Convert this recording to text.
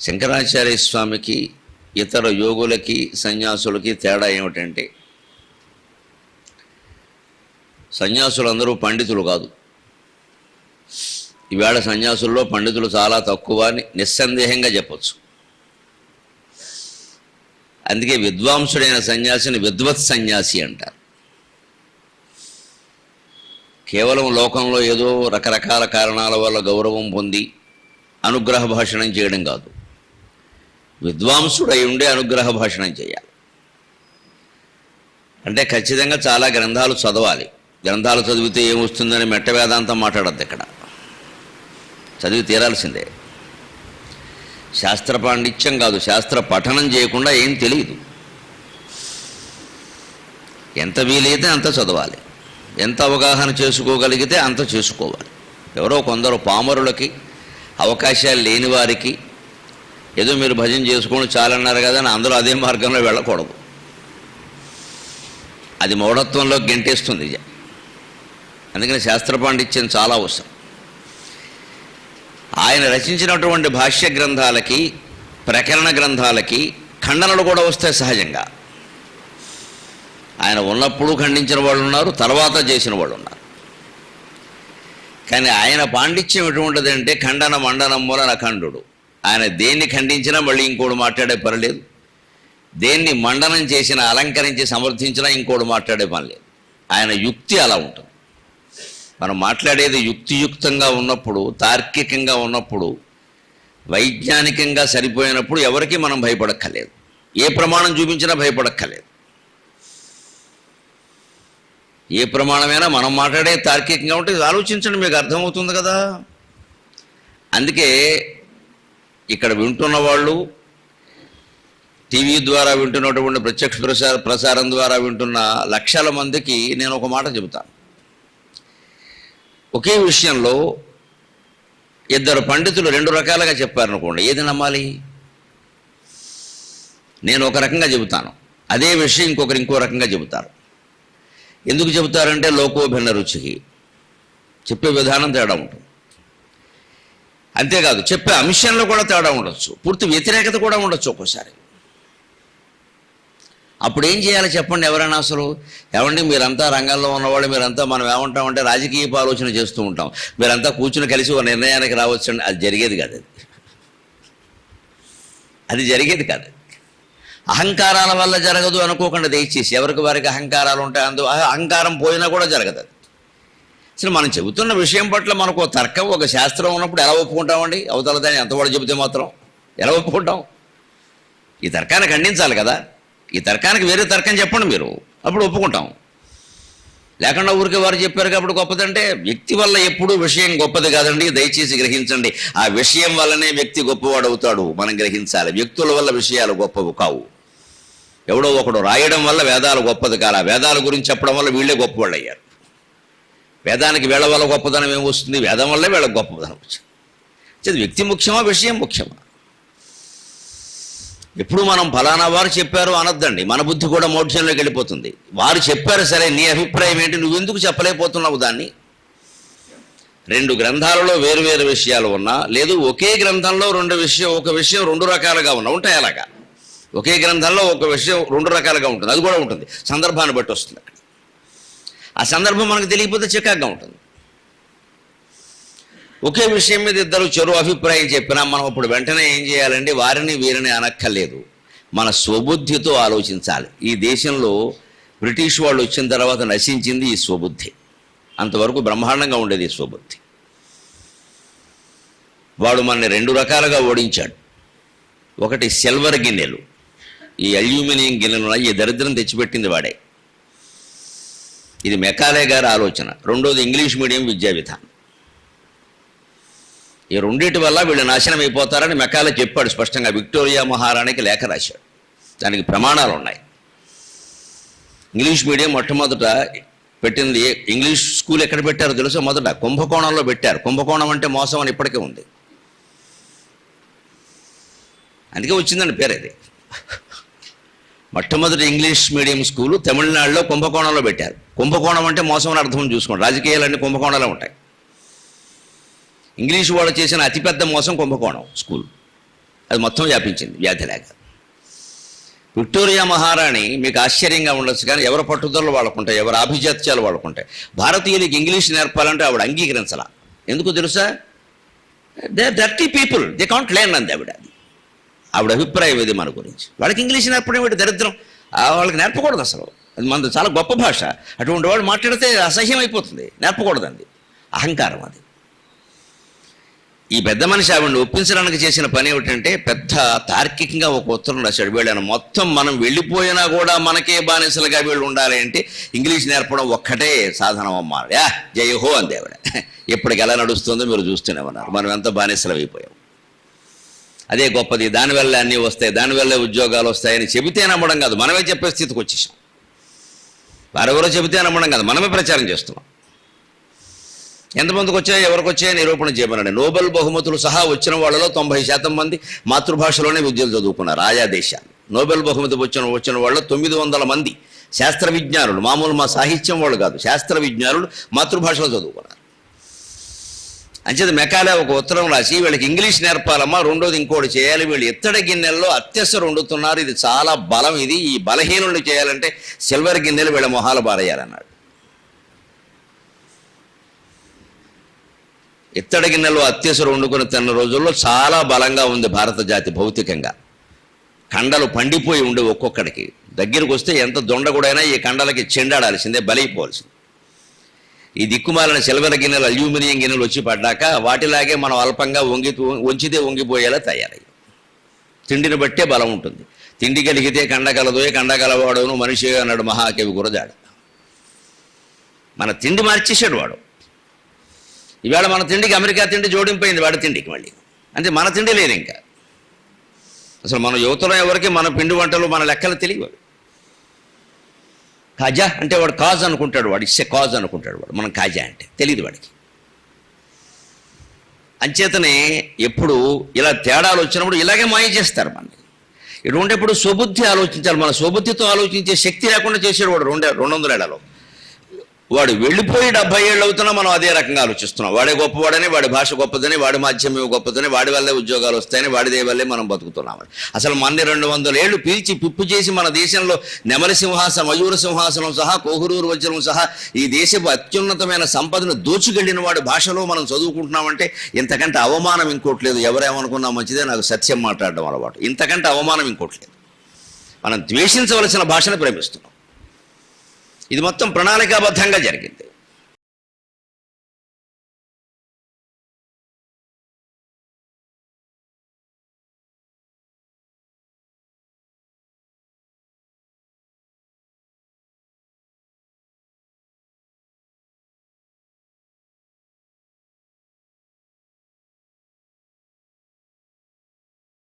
శంకరాచార్య స్వామికి ఇతర యోగులకి సన్యాసులకి తేడా ఏమిటంటే సన్యాసులందరూ పండితులు కాదు. ఈవేళ సన్యాసుల్లో పండితులు చాలా తక్కువ అని నిస్సందేహంగా చెప్పచ్చు. అందుకే విద్వాంసుడైన సన్యాసిని విద్వత్ సన్యాసి అంటారు. కేవలం లోకంలో ఏదో రకరకాల కారణాల వల్ల గౌరవం పొంది అనుగ్రహ భాషణం చేయడం కాదు. విద్వాంసుడై ఉండే అనుగ్రహ భాషణం చేయాలి. అంటే ఖచ్చితంగా చాలా గ్రంథాలు చదవాలి. గ్రంథాలు చదివితే ఏమొస్తుందని మెట్ట వేదాంతం మాట్లాడద్దు ఇక్కడ. చదివి తీరాల్సిందే. శాస్త్ర పాండిత్యం కాదు శాస్త్ర పఠనం చేయకుండా ఏం తెలియదు. ఎంత వీలైతే అంత చదవాలి. ఎంత అవగాహన చేసుకోగలిగితే అంత చేసుకోవాలి. ఎవరో కొందరు పామరులకి అవకాశాలు లేని వారికి ఏదో మీరు భజన చేసుకోండి చాలన్నారు కదా అని అందరూ అదే మార్గంలో వెళ్ళకూడదు. అది మూఢత్వంలో గెంటేస్తుంది అందుకని శాస్త్ర పాండిత్యం చాలా అవసరం. ఆయన రచించినటువంటి భాష్య గ్రంథాలకి ప్రకరణ గ్రంథాలకి ఖండనలు కూడా వస్తాయి సహజంగా. ఆయన ఉన్నప్పుడు ఖండించిన వాళ్ళు ఉన్నారు తర్వాత చేసిన వాళ్ళు ఉన్నారు. కానీ ఆయన పాండిత్యం ఎటువంటిదంటే ఖండన మండనం మూలన ఖండుడు. ఆయన దేన్ని ఖండించినా మళ్ళీ ఇంకోడు మాట్లాడే పర్లేదు దేన్ని మండనం చేసినా అలంకరించి సమర్థించినా ఇంకోడు మాట్లాడే పని లేదు. ఆయన యుక్తి అలా ఉంటుంది. మనం మాట్లాడేది యుక్తియుక్తంగా ఉన్నప్పుడు తార్కికంగా ఉన్నప్పుడు వైజ్ఞానికంగా సరిపోయినప్పుడు ఎవరికి మనం భయపడక్కర్లేదు. ఏ ప్రమాణం చూపించినా భయపడక్కర్లేదు. ఏ ప్రమాణమైనా మనం మాట్లాడే తార్కికంగా ఉంటే ఇది ఆలోచించండి మీకు అర్థమవుతుంది కదా. అందుకే ఇక్కడ వింటున్న వాళ్ళు టీవీ ద్వారా వింటున్నటువంటి ప్రత్యక్ష ప్రసార ప్రసారం ద్వారా వింటున్న లక్షల మందికి నేను ఒక మాట చెబుతాను ఒకే విషయంలో ఇద్దరు పండితులు రెండు రకాలుగా చెప్పారనుకోండి ఏది నమ్మాలి? నేను ఒక రకంగా చెబుతాను. అదే విషయం ఇంకొకరు ఇంకో రకంగా చెబుతారు. ఎందుకు చెబుతారంటే లోకోభిన్న రుచికి చెప్పే విధానం తేడా ఉంటుంది. అంతేకాదు చెప్పే అంశంలో కూడా తేడా ఉండొచ్చు. పూర్తి వ్యతిరేకత కూడా ఉండొచ్చు ఒక్కోసారి. అప్పుడు ఏం చేయాలి చెప్పండి ఎవరైనా అసలు? ఏమండి మీరంతా రంగంలో ఉన్నవాళ్ళు మీరంతా మనం ఏమంటామంటే రాజకీయ ఆలోచన చేస్తూ ఉంటాం. మీరంతా కూర్చుని కలిసి ఒక నిర్ణయానికి రావచ్చండి. అది జరిగేది కాదు అది. అది జరిగేది కాదు అహంకారాల వల్ల జరగదు అనుకోకుండా దయచేసి ఎవరికి వారికి అహంకారాలు ఉంటాయి అందు అహంకారం పోయినా కూడా జరగదు అసలు మనం చెబుతున్న విషయం పట్ల మనకు ఒక తర్కం ఒక శాస్త్రం ఉన్నప్పుడు ఎలా ఒప్పుకుంటామండి? అవతల దాన్ని ఎంతవాడు చెబితే మాత్రం ఎలా ఒప్పుకుంటాం? ఈ తర్కాన్ని ఖండించాలి కదా. ఈ తర్కానికి వేరే తర్కం చెప్పండి మీరు. అప్పుడు ఒప్పుకుంటాం. లేకుండా ఊరికే వారు చెప్పారు కాబట్టి గొప్పదంటే వ్యక్తి వల్ల ఎప్పుడూ విషయం గొప్పది కాదండి. దయచేసి గ్రహించండి. ఆ విషయం వల్లనే వ్యక్తి గొప్పవాడు అవుతాడు. మనం గ్రహించాలి. వ్యక్తుల వల్ల విషయాలు గొప్పవి కావు. ఎవడో ఒకడు రాయడం వల్ల వేదాలు గొప్పది కాల వేదాల గురించి చెప్పడం వల్ల వీళ్ళే గొప్పవాళ్ళు అయ్యారు వేదానికి వేళ వల్ల గొప్పదనం ఏమొస్తుంది వేదం వల్లే వేళ గొప్పదనం వచ్చింది. ఇది వ్యక్తి ముఖ్యమా విషయం ముఖ్యమా? ఎప్పుడు మనం ఫలానా వారు చెప్పారు అనొద్దండి. మన బుద్ధి కూడా మోక్షంలోకి వెళ్ళిపోతుంది. వారు చెప్పారు సరే నీ అభిప్రాయం ఏంటి? నువ్వు ఎందుకు చెప్పలేకపోతున్నావు దాన్ని? రెండు గ్రంథాలలో వేరు వేరు విషయాలు ఉన్నా లేదు ఒకే గ్రంథంలో రెండు విషయం ఒక విషయం రెండు రకాలుగా ఉన్నా ఉంటాయి అలాగా. ఒకే గ్రంథంలో ఒక విషయం రెండు రకాలుగా ఉంటుంది. అది కూడా ఉంటుంది. సందర్భాన్ని బట్టి వస్తుంది. అక్కడ ఆ సందర్భం మనకు తెలియకపోతే చికాగ్గా ఉంటుంది. ఒకే విషయం మీద ఇద్దరు చెరువు అభిప్రాయం చెప్పినా మనం ఇప్పుడు వెంటనే ఏం చేయాలంటే వారిని వీరిని అనక్కర్లేదు. మన స్వబుద్ధితో ఆలోచించాలి. ఈ దేశంలో బ్రిటిష్ వాళ్ళు వచ్చిన తర్వాత నశించింది ఈ స్వబుద్ధి. అంతవరకు బ్రహ్మాండంగా ఉండేది ఈ స్వబుద్ధి. వాడు మనని రెండు రకాలుగా ఓడించాడు. ఒకటి సిల్వర్ గిన్నెలు. ఈ అల్యూమినియం గిన్నెలు ఈ దరిద్రం తెచ్చిపెట్టింది వాడే. ఇది మెకాలే గారి ఆలోచన. రెండోది ఇంగ్లీష్ మీడియం విద్యా విధానం. ఈ రెండింటి వల్ల వీళ్ళు నాశనం అయిపోతారని మెకాలే చెప్పాడు స్పష్టంగా విక్టోరియా మహారాణికి లేఖ రాశాడు. దానికి ప్రమాణాలు ఉన్నాయి. ఇంగ్లీష్ మీడియం మొట్టమొదట పెట్టింది ఇంగ్లీష్ స్కూల్ ఎక్కడ పెట్టారో తెలుసా? మొదట కుంభకోణంలో పెట్టారు. కుంభకోణం అంటే మోసం అని ఇప్పటికే ఉంది. అందుకే వచ్చిందండి పేరు అది మొట్టమొదటి ఇంగ్లీష్ మీడియం స్కూలు తమిళనాడులో కుంభకోణంలో పెట్టారు. కుంభకోణం అంటే మోసం అని అర్థం చూసుకోండి. రాజకీయాలన్నీ కుంభకోణంలో ఉంటాయి. ఇంగ్లీష్ వాళ్ళు చేసిన అతిపెద్ద మోసం కుంభకోణం స్కూల్. అది మొత్తం వ్యాపించింది వ్యాధి లేక. విక్టోరియా మహారాణి మీకు ఆశ్చర్యంగా ఉండొచ్చు కానీ ఎవరి పట్టుదలలు వాళ్ళకుంటాయి ఎవరి ఆభిజాత్యాలు వాళ్ళకుంటాయి. భారతీయులకి ఇంగ్లీష్ నేర్పాలంటే ఆవిడ అంగీకరించాల. ఎందుకు తెలుసా? They dirty people they can't learn అంది ఆవిడ ఆవిడ అభిప్రాయం ఇది మన గురించి? వాళ్ళకి ఇంగ్లీష్ నేర్పడం ఏంటి దరిద్రం? వాళ్ళకి నేర్పకూడదు అసలు. అది మనది చాలా గొప్ప భాష. అటువంటి వాళ్ళు మాట్లాడితే అసహ్యం అయిపోతుంది. నేర్పకూడదండి. అహంకారం అది. ఈ పెద్ద మనిషి ఆవిడని ఒప్పించడానికి చేసిన పని ఏమిటంటే పెద్ద తార్కికంగా ఒక ఉత్తరం రాశాడు. వీళ్ళని మొత్తం మనం వెళ్ళిపోయినా కూడా మనకే బానిసలుగా వీళ్ళు ఉండాలి అంటే ఇంగ్లీష్ నేర్పడం ఒక్కటే సాధనం అమ్మా యా జయ హో అంది ఆవిడ ఎప్పటికి ఎలా నడుస్తుందో మీరు చూస్తూనే ఉన్నారు. మనం ఎంత బానిసలు అయిపోయాం. అదే గొప్పది. దానివల్ల అన్నీ వస్తాయి. దానివల్ల ఉద్యోగాలు వస్తాయని చెబితే నమ్మడం కాదు. మనమే చెప్పే స్థితికి వచ్చేసాం. వారెవరో చెబితే నమ్మడం కాదు. మనమే ప్రచారం చేస్తున్నాం. ఎంతమందికి వచ్చాయో ఎవరికి వచ్చాయో నిరూపణ చేయమనండి. నోబెల్ బహుమతులు సహా వచ్చిన వాళ్ళలో తొంభై శాతం మంది మాతృభాషలోనే విద్యలు చదువుకున్నారు. ఆయా దేశాలు. నోబెల్ బహుమతి వచ్చిన వచ్చిన వాళ్ళు తొమ్మిది వందల మంది శాస్త్ర విజ్ఞానులు. మామూలు మా సాహిత్యం వాళ్ళు కాదు. శాస్త్ర విజ్ఞానులు మాతృభాషలో చదువుకున్నారు. అంచేది మెకాలే ఒక ఉత్తరం రాసి వీళ్ళకి ఇంగ్లీష్ నేర్పాలమ్మా రెండోది ఇంకోటి చేయాలి. వీళ్ళు ఇత్తడి గిన్నెల్లో అత్యవసరం వండుతున్నారు ఇది చాలా బలం. ఇది ఈ బలహీనుల్ని చేయాలంటే సిల్వర్ గిన్నెలు వీళ్ళ మొహాలు బారేయాలన్నాడు. ఇత్తడి గిన్నెలో అత్యవసరం వండుకుని తిన్న రోజుల్లో చాలా బలంగా ఉంది భారత జాతి భౌతికంగా. కండలు పండిపోయి ఉండే ఒక్కొక్కడికి. దగ్గరికి వస్తే ఎంత దొండగుడైనా ఈ కండలకి చెండాడాల్సిందే బలైపోవాల్సింది. ఈ దిక్కుమాలిన సిల్వర్ గిన్నెలు అల్యూమినియం గిన్నెలు వచ్చి పడ్డాక వాటిలాగే మనం అల్పంగా వంగి వంచితే వంగిపోయేలా తయారయ్యి. తిండిని బట్టే బలం ఉంటుంది. తిండి కలిగితే కండగలదు కలదు మనిషి అన్నాడు మహాకవి గురజాడ. మన తిండి మార్చేసాడు వాడు. ఇవాళ మన తిండికి అమెరికా తిండి జోడింపోయింది వాడి తిండికి మళ్ళీ. అంటే మన తిండి లేదు ఇంకా అసలు మన యువతలో ఎవరికి మన పిండి వంటలు మన లెక్కలు తెలియవు కాజా అంటే వాడు కాజ్ అనుకుంటాడు వాడు ఇచ్చే కాజ్ అనుకుంటాడు వాడు మనం కాజా అంటే తెలియదు వాడికి. అంచేతనే ఎప్పుడు ఇలా తేడాలు వచ్చినప్పుడు ఇలాగే మాయ చేస్తారు మనకి ఉండేప్పుడు స్వబుద్ధి ఆలోచించాలి మన స్వబుద్ధితో ఆలోచించే శక్తి లేకుండా చేసేవాడు వాడు రెండు రెండు వందల ఏళ్ళలో. వాడు వెళ్ళిపోయి డెబ్బై ఏళ్ళు అవుతున్నా మనం అదే రకంగా ఆలోచిస్తున్నాం. వాడే గొప్పవాడని వాడి భాష గొప్పదని వాడి మాధ్యమం గొప్పదని వాడి వల్లే ఉద్యోగాలు వస్తాయని వాడి వల్లే మనం బతుకుతున్నామని అసలు మన్ని రెండు వందల ఏళ్ళు పీల్చి పిప్పు చేసి మన దేశంలో నెమలి సింహాసనం మయూర సింహాసనం సహా కోహురూరు వజ్రం సహా ఈ దేశపు అత్యున్నతమైన సంపదను దోచుకెళ్ళిన వాడి భాషలో మనం చదువుకుంటున్నామంటే ఇంతకంటే అవమానం ఇంకోటి లేదు. ఎవరేమనుకున్నా మంచిదే నాకు సత్యం మాట్లాడడం అలవాటు. ఇంతకంటే అవమానం ఇంకోటి లేదు. మనం ద్వేషించవలసిన భాషను ప్రేమిస్తున్నాం. ఇది మొత్తం ప్రణాళికాబద్ధంగా జరిగింది.